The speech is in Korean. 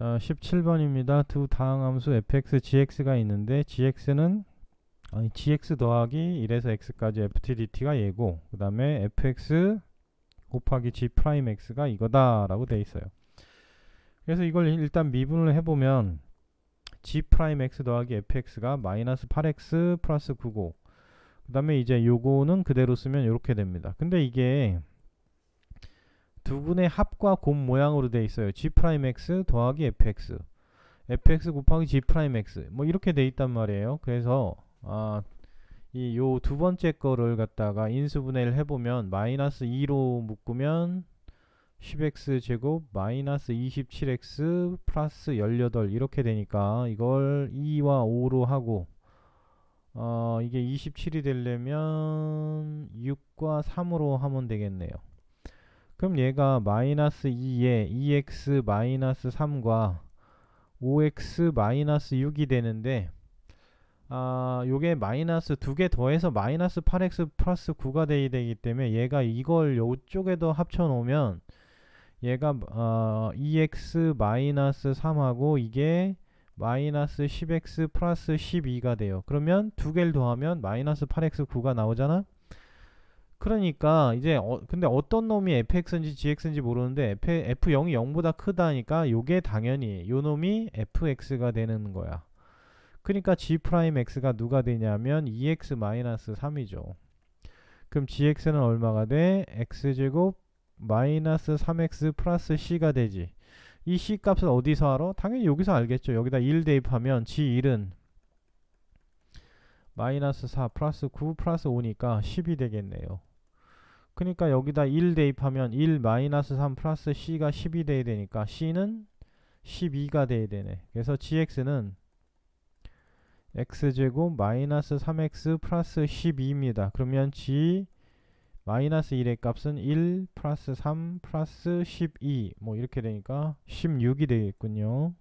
자, 17번입니다. 두 다항 함수 fx, gx가 있는데 gx는 아니 gx 더하기 1에서 x까지 ftdt가 얘고 그 다음에 fx 곱하기 g 프라임 x가 이거다 라고 돼 있어요. 그래서 이걸 일단 미분을 해보면 g 프라임 x 더하기 fx가 마이너스 8x 플러스 9고 그 다음에 이제 요거는 그대로 쓰면 이렇게 됩니다. 근데 이게 두 분의 합과 곱 모양으로 돼 있어요. g 프라임 x 더하기 fx fx 곱하기 g 프라임 x 뭐 이렇게 돼 있단 말이에요. 그래서 아, 이 요 두 번째 거를 갖다가 인수분해를 해 보면 마이너스 2로 묶으면 10x 제곱 마이너스 27x 플러스 18 이렇게 되니까 이걸 2와 5로 하고 어 이게 27이 되려면 6과 3으로 하면 되겠네요. 그럼 얘가 마이너스 2에 2x 마이너스 3과 5x 마이너스 6이 되는데 아 요게 마이너스 두 개 더해서 마이너스 8x 플러스 9가 돼야 되기 때문에 얘가 이걸 요쪽에도 합쳐 놓으면 얘가 어 2x 마이너스 3하고 이게 마이너스 10x 플러스 12가 돼요. 그러면 두 개를 더하면 마이너스 8x 9가 나오잖아. 그러니까 이제 어, 근데 어떤 놈이 fx인지 gx인지 모르는데 f, f0이 0보다 크다니까 요게 당연히 요 놈이 fx가 되는 거야. 그러니까 g 프라임 x가 누가 되냐면 2x 마이너스 3이죠. 그럼 gx는 얼마가 돼? x제곱 마이너스 3x 플러스 c가 되지. 이 c 값을 어디서 알아? 당연히 여기서 알겠죠. 여기다 1 대입하면 g1은 마이너스 4 플러스 9 플러스 5니까 10이 되겠네요. 그러니까 여기다 1 대입하면 1 마이너스 3 플러스 c가 10이 돼야 되니까 c는 12가 돼야 되네. 그래서 gx는 x제곱 마이너스 3x 플러스 12입니다. 그러면 g 마이너스 1의 값은 1 플러스 3 플러스 12 뭐 이렇게 되니까 16이 되겠군요.